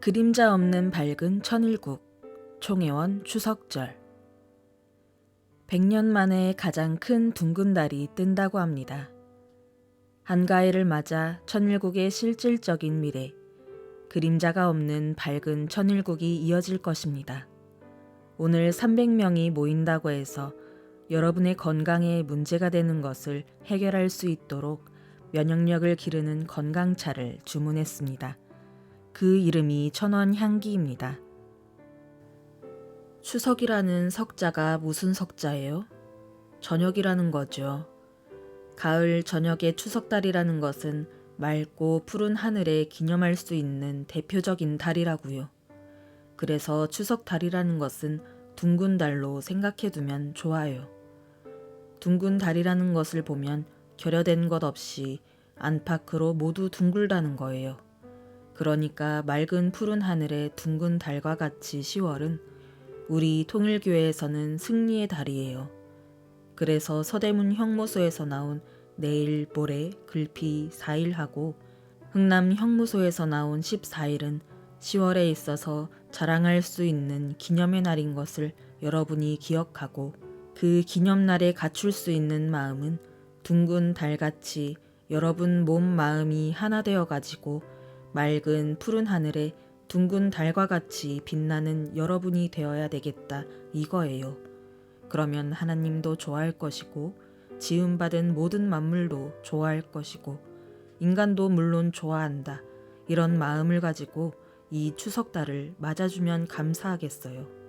그림자 없는 밝은 천일국 총회원 추석절 100년 만에 가장 큰 둥근 달이 뜬다고 합니다. 한가위를 맞아 천일국의 실질적인 미래, 그림자가 없는 밝은 천일국이 이어질 것입니다. 오늘 300명이 모인다고 해서 여러분의 건강에 문제가 되는 것을 해결할 수 있도록 면역력을 기르는 건강차를 주문했습니다. 그 이름이 천원 향기입니다. 추석이라는 석자가 무슨 석자예요? 저녁이라는 거죠. 가을 저녁의 추석달이라는 것은 맑고 푸른 하늘에 기념할 수 있는 대표적인 달이라고요. 그래서 추석달이라는 것은 둥근 달로 생각해 두면 좋아요. 둥근 달이라는 것을 보면 결여된 것 없이 안팎으로 모두 둥글다는 거예요. 그러니까 맑은 푸른 하늘의 둥근 달과 같이 10월은 우리 통일교회에서는 승리의 달이에요. 그래서 서대문 형무소에서 나온 내일, 모레, 글피 4일하고 흥남 형무소에서 나온 14일은 10월에 있어서 자랑할 수 있는 기념의 날인 것을 여러분이 기억하고 그 기념날에 갖출 수 있는 마음은 둥근 달같이 여러분 몸 마음이 하나 되어 가지고 맑은 푸른 하늘에 둥근 달과 같이 빛나는 여러분이 되어야 되겠다 이거예요. 그러면 하나님도 좋아할 것이고 지음받은 모든 만물도 좋아할 것이고 인간도 물론 좋아한다. 이런 마음을 가지고 이 추석달을 맞아주면 감사하겠어요.